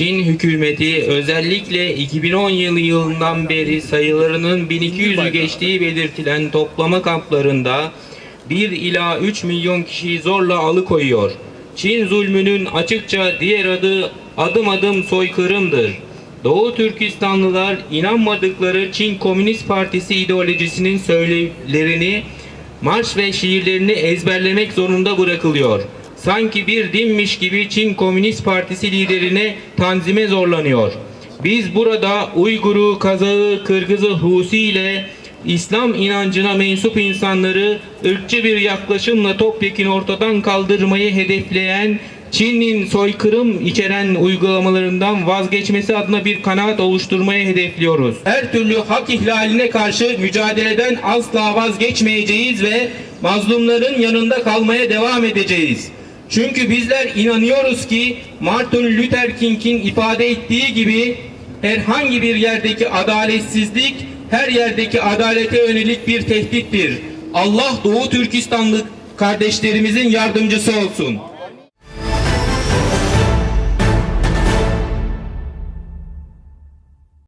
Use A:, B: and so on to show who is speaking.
A: Çin hükümeti özellikle 2010 yılı yılından beri sayılarının 1200'ü geçtiği belirtilen toplama kamplarında 1 ila 3 milyon kişiyi zorla alıkoyuyor. Çin zulmünün açıkça diğer adı adım adım soykırımdır. Doğu Türkistanlılar inanmadıkları Çin Komünist Partisi ideolojisinin söylemlerini, marş ve şiirlerini ezberlemek zorunda bırakılıyor. Sanki bir dinmiş gibi Çin Komünist Partisi liderine tanzime zorlanıyor. Biz burada Uygur'u, Kazak'ı, Kırgız'ı, Husi ile İslam inancına mensup insanları ırkçı bir yaklaşımla topyekun ortadan kaldırmayı hedefleyen Çin'in soykırım içeren uygulamalarından vazgeçmesi adına bir kanaat oluşturmayı hedefliyoruz. Her türlü hak ihlaline karşı mücadeleden asla vazgeçmeyeceğiz ve mazlumların yanında kalmaya devam edeceğiz. Çünkü bizler inanıyoruz ki Martin Luther King'in ifade ettiği gibi herhangi bir yerdeki adaletsizlik her yerdeki adalete yönelik bir tehdittir. Allah Doğu Türkistanlı kardeşlerimizin yardımcısı olsun.